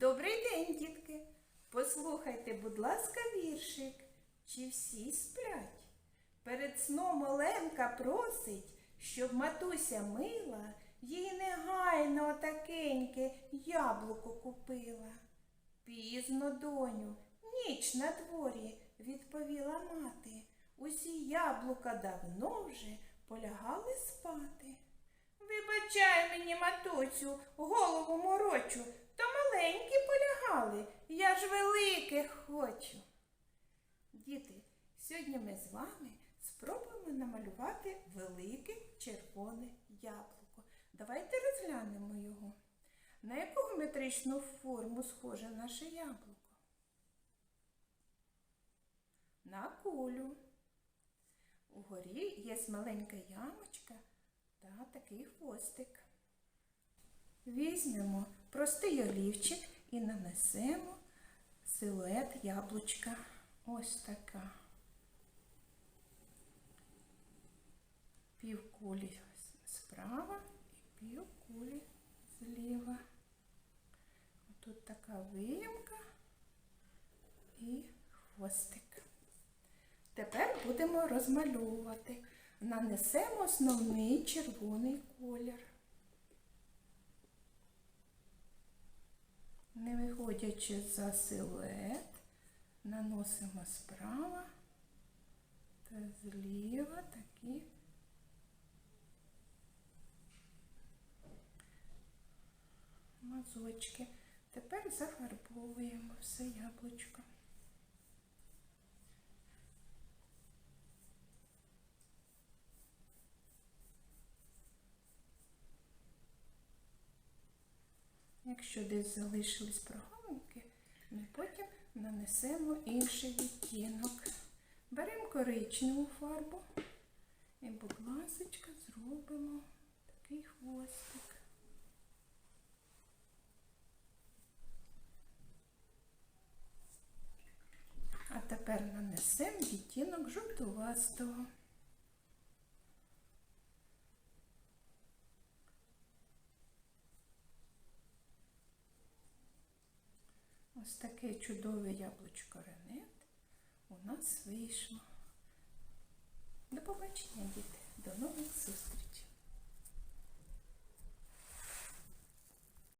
Добрий день, дітки. Послухайте, будь ласка, віршик. Чи всі сплять? Перед сном Оленка просить, щоб матуся мила, їй негайно отакеньке яблуко купила. Пізно, доню, ніч на дворі, відповіла мати. Усі яблука давно вже полягали спати. Вибачай мені, матусю, голову морочу, полягали, я ж великих хочу. Діти, сьогодні ми з вами спробуємо намалювати велике червоне яблуко. Давайте розглянемо його. На яку геометричну форму схоже наше яблуко? На кулю. Угорі є маленька ямочка та такий хвостик. Візьмемо простий олівчик і нанесемо силует яблучка. Ось така. Півкулі справа і півкулі зліва. Тут така виямка і хвостик. Тепер будемо розмальовувати. Нанесемо основний червоний колір. Виходячи за силует, наносимо справа та зліва такі мазочки. Тепер зафарбовуємо все яблучко. Якщо десь залишились прогалинки, ми потім нанесемо інший відтінок. Беремо коричневу фарбу і, будь ласочка, зробимо такий хвостик. А тепер нанесемо відтінок жовтувастого. Ось таке чудове яблучко ренет у нас вийшло. До побачення, діти.